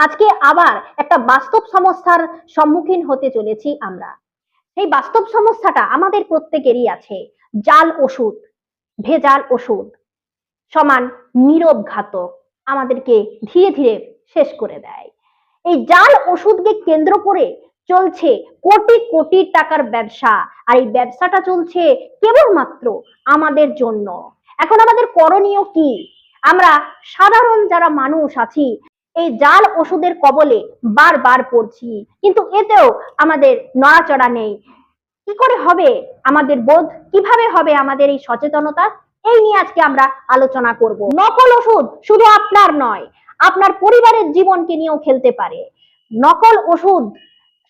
আজকে আবার একটা বাস্তব সমস্যার সম্মুখীন হতে চলেছি আমরা। সেই বাস্তব সমস্যাটা আমাদের প্রত্যেকেরই আছে। জাল ওষুধ, ভেজাল ওষুধ সমান নীরব ঘাতক আমাদেরকে ধীরে ধীরে শেষ করে দেয়। এই জাল ওষুধকে কেন্দ্র করে চলছে কোটি কোটি টাকার ব্যবসা আর এই ব্যবসাটা চলছে কেবলমাত্র আমাদের জন্য। এখন আমাদের করণীয় কি? আমরা সাধারণ যারা মানুষ আছি এই জাল ওষুধের কবলে বারবার পড়ছি। কিন্তু এতেও আমাদের নড়াচড়া নেই। কি করে হবে আমাদের বোধ? কীভাবে হবে আমাদের এই সচেতনতা? এই নিয়ে আজকে আমরা আলোচনা করব। নকল ওষুধ শুধু আপনার নয়, আপনার পরিবারের জীবনকে নিয়েও খেলতে পারে। নকল ওষুধ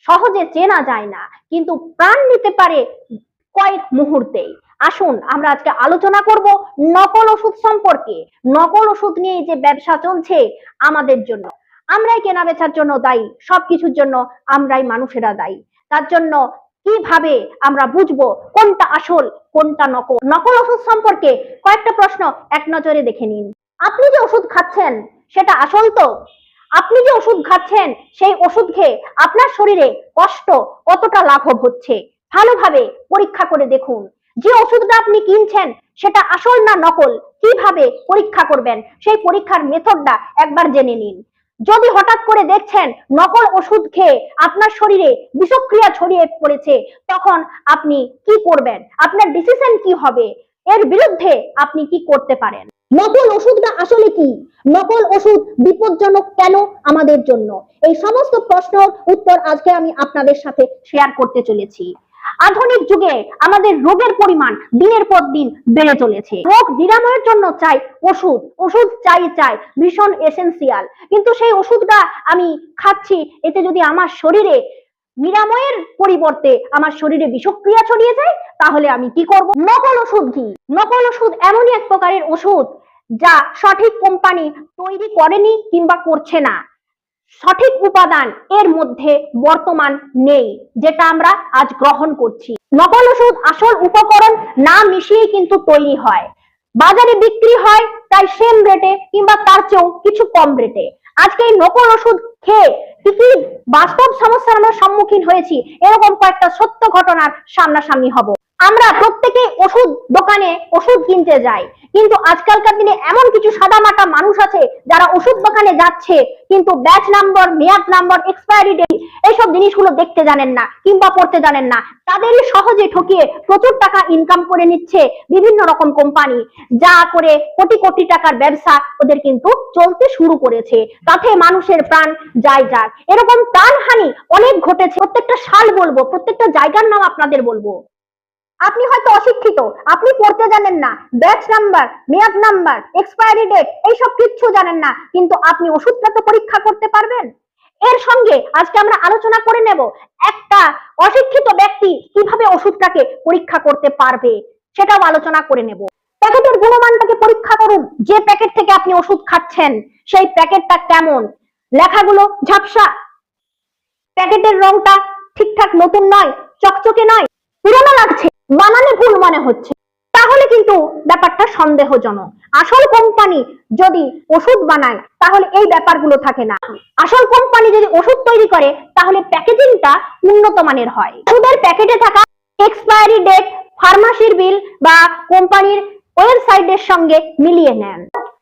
সহজে চেনা যায় না, কিন্তু প্রাণ নিতে পারে কয়েক মুহূর্তেই। আসুন আমরা আজকে আলোচনা করব নকল ওষুধ সম্পর্কে। নকল ওষুধ নিয়ে যে ব্যবসা চলছে আমাদের জন্য। আমরাই কেনা বেচার জন্য দায়ী, সবকিছুর জন্য আমরাই মানুষেরা দায়ী। তার জন্য কীভাবে আমরা বুঝব কোনটা আসল, কোনটা নকল? নকল ওষুধ সম্পর্কে কয়েকটা প্রশ্ন এক নজরে দেখে নিন। আপনি যে ওষুধ খাচ্ছেন, সেটা আসল তো? আপনি যে ওষুধ খাচ্ছেন, সেই ওষুধ খেয়ে আপনার শরীরে কষ্ট কতটা লাঘব হচ্ছে? ভালোভাবে পরীক্ষা করে দেখুন। যে ওষুধটা আপনি কিনছেন, সেটা আসল না নকল? কীভাবে পরীক্ষা করবেন? সেই পরীক্ষার মেথডটা একবার জেনে নিন। যদি হঠাৎ করে দেখছেন নকল ওষুধ খেয়ে আপনার শরীরে বিষক্রিয়া ছড়িয়ে পড়েছে, তখন আপনি কি করবেন? আপনার ডিসিশন কি হবে? এর বিরুদ্ধে আপনি কি করতে পারেন? নকল ওষুধটা আসলে কি? নকল ওষুধ বিপজ্জনক কেন আমাদের জন্য? এই সমস্ত প্রশ্নের উত্তর আজকে আমি আপনাদের সাথে শেয়ার করতে চলেছি। আধুনিক যুগে আমাদের রোগের পরিমাণ দিনের পর দিন বেড়ে চলেছে। রোগ নিরাময়ের জন্য চাই ওষুধ। ওষুধ চাই চাই, ভীষণ এসেন্সিয়াল কিন্তু সেই ওষুধটা আমি খাচ্ছি, এতে যদি আমার শরীরে নিরাময়ের পরিবর্তে আমার শরীরে বিষক্রিয়া ছড়িয়ে যায়, তাহলে আমি কি করব? নকল ওষুধ কি? নকল ওষুধ এমনই এক প্রকারের ওষুধ যা সঠিক কোম্পানি তৈরি করেনি কিংবা করছে না। সঠিক উপাদান এর মধ্যে বর্তমান নেই, যেটা আমরা আজ গ্রহণ করছি। নকল ওষুধ আসল উপকরণ না মিশিয়ে কিন্তু তৈরি হয়। বাজারে বিক্রি হয় প্রায় সেম রেটে কিংবা তার চেয়েও কিছু কম রেটে আজকে এই নকল ওষুধ খেয়ে কি কি বাস্তব সমস্যার আমরা সম্মুখীন হয়েছি। এরকম কয়েকটা সত্য ঘটনার সামনাসামনি হব। আমরা প্রত্যেকে ওষুধ দোকানে ওষুধ কিনতে যাই। কিন্তু আজকালকার দিনে এমন কিছু সাদামাটা মানুষ আছে যারা ওষুধ দোকানে যাচ্ছে, কিন্তু ব্যাচ নাম্বার, মেয়াদ নাম্বার এক্সপায়ারি ডেট এইসব জিনিসগুলো দেখতে জানেন না কিংবা পড়তে জানেন না। তাদেরই সহজে ঠকিয়ে প্রচুর টাকা ইনকাম করে নিচ্ছে বিভিন্ন রকম কোম্পানি যা করে কোটি কোটি টাকার ব্যবসা ওদের কিন্তু চলতে শুরু করেছে। তাতে মানুষের প্রাণ যায় যাক এরকম প্রাণহানি অনেক ঘটেছে। প্রত্যেকটা সাল বলব, প্রত্যেকটা জায়গার নাম আপনাদের বলব। আপনি হয়তো অশিক্ষিত, আপনি পড়তে জানেন না ব্যাচ নাম্বার মেয়াদ নাম্বার এক্সপায়ারি ডেট এইসব কিচ্ছু জানেন না, কিন্তু আপনি ওষুধটা তো পরীক্ষা করতে পারবেন। এর সঙ্গে আজকে আমরা আলোচনা করে নেব একটা অশিক্ষিত ব্যক্তি কীভাবে ওষুধটাকে পরীক্ষা করতে পারবে, সেটাও আলোচনা করে নেব। প্যাকেটের গুণমানটাকে পরীক্ষা করুন, যে প্যাকেট থেকে আপনি ওষুধ খাচ্ছেন, সেই প্যাকেটটা কেমন? লেখাগুলো ঝাপসা। প্যাকেটের রংটা ঠিকঠাক নতুন নয়, চকচকে নয়, পুরনো লাগছে। বানানে ভুল মনে হচ্ছে। তাহলে কিন্তু ব্যাপারটা সন্দেহজনক। আসল কোম্পানি যদি ওষুধ বানায়, তাহলে এই ব্যাপারগুলো থাকে না। আসল কোম্পানি যদি ওষুধ তৈরি করে, তাহলে প্যাকেজিংটা উন্নত মানের হয়। ওষুধের প্যাকেটে থাকা এক্সপায়ারি ডেট, ফার্মাসির বিল বা কোম্পানির ওয়েবসাইটের সঙ্গে মিলিয়ে নেন।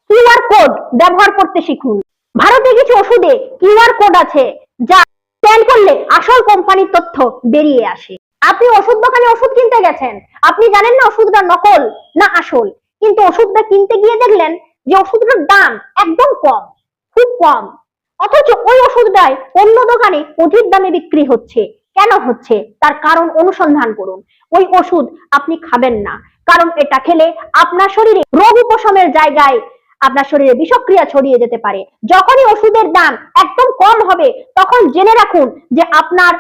কিউআর কোড ব্যবহার করতে শিখুন। ভারতে কিছু ওষুধে কিউআর কোড আছে, যা স্ক্যান করলে আসল কোম্পানির তথ্য বেরিয়ে আসে। আপনি ওষুধ দোকানে ওষুধ কিনতে গেছেন। আপনি জানেন না ওষুধটা নকল না আসল। কিন্তু ওষুধটা কিনতে গিয়ে দেখলেন যে ওষুধটার দাম একদম কম, খুব কম। অথচ ওই ওষুধটাই অন্য দোকানে অধিক দামে বিক্রি হচ্ছে। কেন হচ্ছে? তার কারণ অনুসন্ধান করুন। ওই ওষুধ আপনি খাবেন না। কারণ এটা খেলে আপনার শরীরে রোগ উপশমের জায়গায় আপনার শরীরে বিষক্রিয়া ছড়িয়ে যেতে পারে। যখনই ওষুধের দাম একদম কম হবে, তখন জেনে রাখুন যে আপনার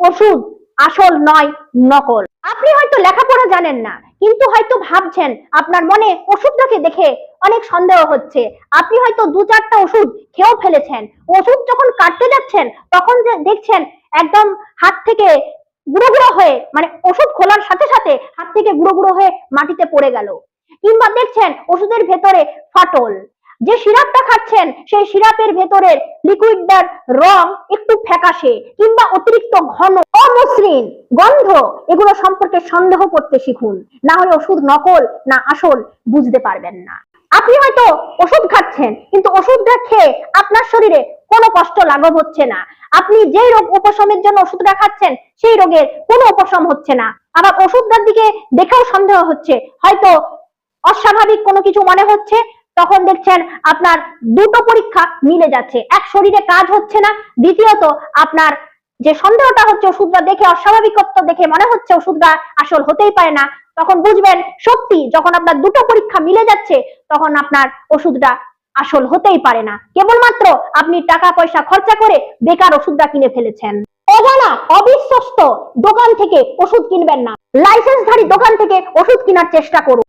ওষুধ আসল নয়, নকল। আপনি হয়তো লেখাপড়া জানেন না, কিন্তু হয়তো ভাবছেন আপনার মনে ওষুধটাকে দেখে অনেক সন্দেহ হচ্ছে। আপনি হয়তো দু চারটা ওষুধ খেয়েও ফেলেছেন। ওষুধ যখন কাটতে যাচ্ছেন, তখন দেখছেন একদম হাত থেকে গুঁড়ো গুঁড়ো হয়ে মানে ওষুধ খোলার সাথে সাথে হাত থেকে গুঁড়ো গুঁড়ো হয়ে মাটিতে পড়ে গেল। কিংবা দেখছেন ওষুধের ভেতরে ফাটল। যে সিরাপটা খাচ্ছেন, সেই সিরাপের ভেতরের লিকুইডটার রং একটু ফ্যাকাশে কিংবা অতিরিক্ত ঘন অমসৃণ গন্ধ, এগুলো সম্পর্কে সন্দেহ করতে শিখুন। না হলে ওষুধ নকল না আসল বুঝতে পারবেন না। আপনি হয়তো ওষুধ খাচ্ছেন, কিন্তু ওষুধটা খেয়ে আপনার শরীরে কোনো কষ্ট লাঘব হচ্ছে না। আপনি যেই রোগ উপশমের জন্য ওষুধটা খাচ্ছেন, সেই রোগের কোনো উপশম হচ্ছে না। আবার ওষুধটার দিকে দেখেও সন্দেহ হচ্ছে। হয়তো অস্বাভাবিক কোনো কিছু মনে হচ্ছে তখন দেখছেন আপনার দুটো পরীক্ষা মিলে যাচ্ছে। এক শরীরে কাজ হচ্ছে না, দ্বিতীয়ত আপনার যে সন্দেহটা হচ্ছে ওষুধটা দেখে অস্বাভাবিকত্ব দেখে মনে হচ্ছে ওষুধটা আসল হতেই পারে না, তখন বুঝবেন সত্যি যখন আপনার দুটো পরীক্ষা মিলে যাচ্ছে, তখন আপনার ওষুধটা আসল হতেই পারে না। কেবলমাত্র আপনি টাকা পয়সা খরচা করে বেকার ওষুধটা কিনে ফেলেছেন। অজানা, অবিশ্বস্ত দোকান থেকে ওষুধ কিনবেন না। লাইসেন্সধারী দোকান থেকে ওষুধ কেনার চেষ্টা করুন।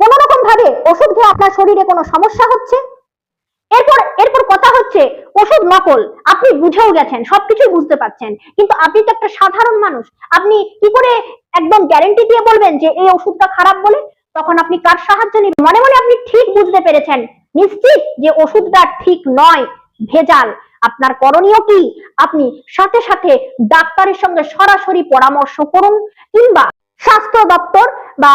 কোন রকম ভাবে ওষুধ খেয়ে আপনার শরীরে কোনো সমস্যা হচ্ছে? এরপর এরপর কথা হচ্ছে, ওষুধ নকল, আপনি বুঝেও গেছেন বুঝতে পারছেন, কিন্তু আপনি তো একটা সাধারণ মানুষ, আপনি কি করে একদম গ্যারেন্টি দিয়ে বলবেন যে এই ওষুধটা খারাপ বলে? তখন আপনি কার সাহায্য মনে মনে আপনি ঠিক বুঝতে পেরেছেন, নিশ্চিত যে ওষুধটা ঠিক নয়, ভেজাল। আপনার করণীয় কি? আপনি সাথে সাথে ডাক্তারের সঙ্গে সরাসরি পরামর্শ করুন, কিংবা স্বাস্থ্য দপ্তর বা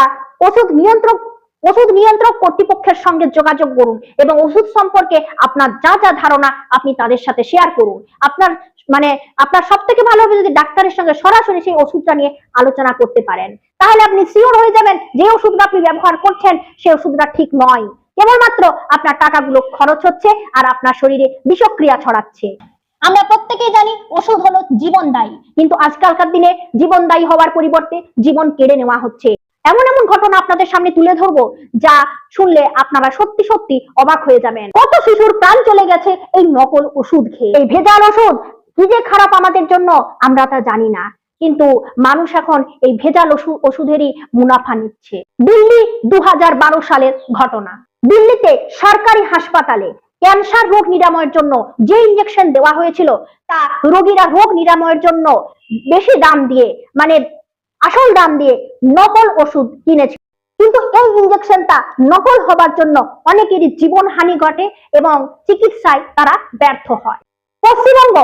ওষুধ নিয়ন্ত্রক ওষুধ নিয়ন্ত্রক কর্তৃপক্ষের সঙ্গে যোগাযোগ করুন এবং ওষুধ সম্পর্কে আপনার যা যা ধারণা আপনি তাদের সাথে শেয়ার করুন। আপনার মানে আপনার সব থেকে ভালো হবে যদি ডাক্তারের সঙ্গে সরাসরি সেই ওষুধটা নিয়ে আলোচনা করতে পারেন। তাহলে আপনি শিওর হয়ে যাবেন যে ওষুধটা আপনি ব্যবহার করছেন সেই ওষুধটা ঠিক নয়। কেবলমাত্র আপনার টাকাগুলো খরচ হচ্ছে আর আপনার শরীরে বিষক্রিয়া ছড়াচ্ছে। আমরা প্রত্যেকেই জানি ওষুধ হলো জীবনদায়ী, কিন্তু আজকালকার দিনে জীবনদায়ী হওয়ার পরিবর্তে জীবন কেড়ে নেওয়া হচ্ছে। এমন এমন ঘটনা আপনাদের সামনে তুলে ধরবো যা শুনলে আপনারা সত্যি সত্যি অবাক হয়ে যাবেন। কত শিশুর প্রাণ চলে গেছে এই নকল ওষুধ খেয়ে? এই ভেজাল ওষুধ কি যে খারাপ আমাদের জন্য আমরা তা জানি না। কিন্তু মানুষ এখন এই ভেজাল ওষুধ ওষুধেরই মুনাফা নিচ্ছে। দিল্লি দু হাজার বারো সালের ঘটনা। দিল্লিতে সরকারি হাসপাতালে ক্যান্সার রোগ নিরাময়ের জন্য যে ইঞ্জেকশন দেওয়া হয়েছিল, তা রোগীরা রোগ নিরাময়ের জন্য বেশি দাম দিয়ে মানে আসল দাম দিয়ে নকল ওষুধ কিনেছে। কিন্তু এই ইঞ্জেকশনটা নকল হবার জন্য অনেকেরই জীবন হানি ঘটে এবং চিকিৎসায় তারা ব্যর্থ হয়। পশ্চিমবঙ্গ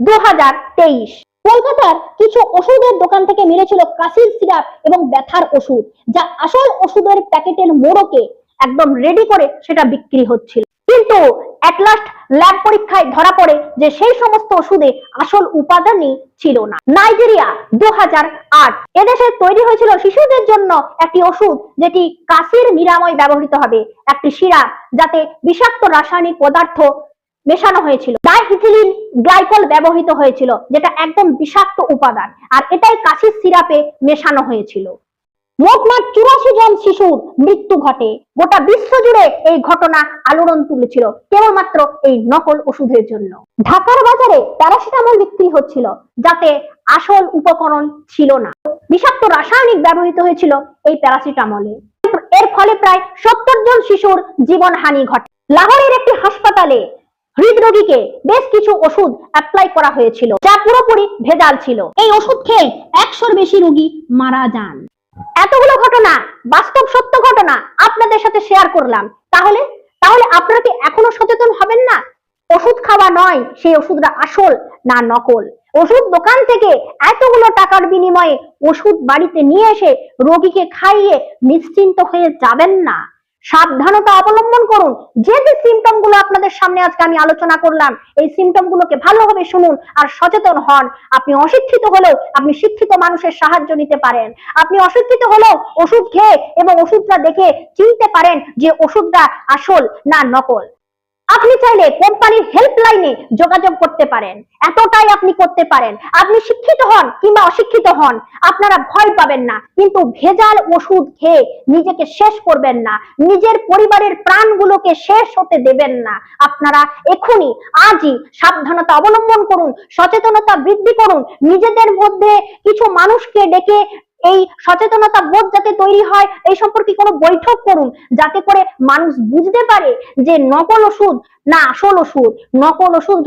দু হাজার তেইশ। কলকাতার কিছু ওষুধের দোকান থেকে মিলেছিল কাশির সিরাপ এবং ব্যথার ওষুধ, যা আসল ওষুধের প্যাকেটের মোড়কে একদম রেডি করে সেটা বিক্রি হচ্ছিল। কিন্তু অ্যাট ল্যাব পরীক্ষায় ধরা পড়ে যে সেই সমস্ত ওষুধে আসল উপাদানই ছিল না। নাইজেরিয়া দু এদেশে তৈরি হয়েছিল শিশুদের জন্য একটি ওষুধ যেটি কাশির নিরাময় ব্যবহৃত হবে। একটি সিরাপ যাতে বিষাক্ত রাসায়নিক পদার্থ মেশানো হয়েছিল। ডাইহিথিলিন গ্লাইকল ব্যবহৃত হয়েছিল, যেটা একদম বিষাক্ত উপাদান। আর এটাই কাশির সিরাপে মেশানো হয়েছিল। মোটমাট চুরাশি জন শিশুর মৃত্যু ঘটে। গোটা বিশ্ব জুড়ে এই ঘটনা আলোড়ন তুলেছিল, কেবলমাত্র এই নকল ওষুধের জন্য। ঢাকার বাজারে প্যারাসিটামল বিক্রি হচ্ছিল, যাতে আসল উপকরণ ছিল না। বিষাক্ত রাসায়নিক ব্যবহৃত হয়েছিল এই প্যারাসিটামলে। এর ফলে প্রায় সত্তর জন শিশুর জীবন হানি ঘটে। লাহোরের একটি হাসপাতালে হৃদরোগীকে বেশ কিছু ওষুধ অ্যাপ্লাই করা হয়েছিল, যা পুরোপুরি ভেজাল ছিল। এই ওষুধ খেয়ে একশোর বেশি রোগী মারা যান। এতগুলো ঘটনা, বাস্তব সত্য ঘটনা আপনাদের সাথে শেয়ার করলাম। তাহলে তাহলে আপনারা কি এখনও সচেতন হবেন না? ওষুধ খাওয়া নয়, সেই ওষুধটা আসল না নকল? ওষুধ দোকান থেকে এতগুলো টাকার বিনিময়ে ওষুধ বাড়িতে নিয়ে এসে রোগীকে খাইয়ে নিশ্চিন্ত হয়ে যাবেন না। সাবধানতা অবলম্বন করুন। যে যে সিমটমগুলো আপনাদের সামনে আজকে আমি আলোচনা করলাম, এই সিমটম গুলোকে ভালোভাবে শুনুন আর সচেতন হন। আপনি অশিক্ষিত হলেও আপনি শিক্ষিত মানুষের সাহায্য নিতে পারেন। আপনি অশিক্ষিত হলেও ওষুধ খেয়ে এবং ওষুধটা দেখে চিনতে পারেন যে ওষুধটা আসল না নকল। আপনি চাইলে কোম্পানির হেল্পলাইনে যোগাযোগ করতে পারেন। এতটাই আপনি করতে পারেন। আপনি শিক্ষিত হন কিংবা অশিক্ষিত হন, আপনারা ভয় পাবেন না। কিন্তু ভেজাল ওষুধ খেয়ে নিজেকে শেষ করবেন না। নিজের পরিবারের প্রাণগুলোকে শেষ হতে দেবেন না। আপনারা এখনই আজই সাবধানতা অবলম্বন করুন, সচেতনতা বৃদ্ধি করুন। নিজেদের মধ্যে কিছু মানুষকে ডেকে এই সচেতনতা বোধ যাতে তৈরি হয়, এই সম্পর্কে কোনো বৈঠক করুন, যাতে করে মানুষ বুঝতে পারে যে নকল ওষুধ না আসল ওষুধ। নকল ওষুধ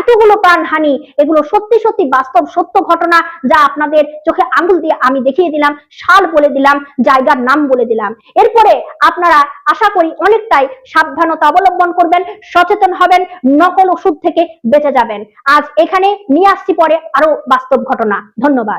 এতগুলো প্রাণহানি, এগুলো সত্যি সত্যি বাস্তব সত্য ঘটনা যা আপনাদের চোখে আঙুল দিয়ে আমি দেখিয়ে দিলাম সাল বলে দিলাম, জায়গার নাম বলে দিলাম। এরপরে আপনারা আশা করি অনেকটাই সাবধানতা অবলম্বন করবেন, সচেতন হবেন, নকল ওষুধ থেকে বেঁচে যাবেন। আজ এখানে নিয়ে আসছি পরে আরও বাস্তব ঘটনা। ধন্যবাদ।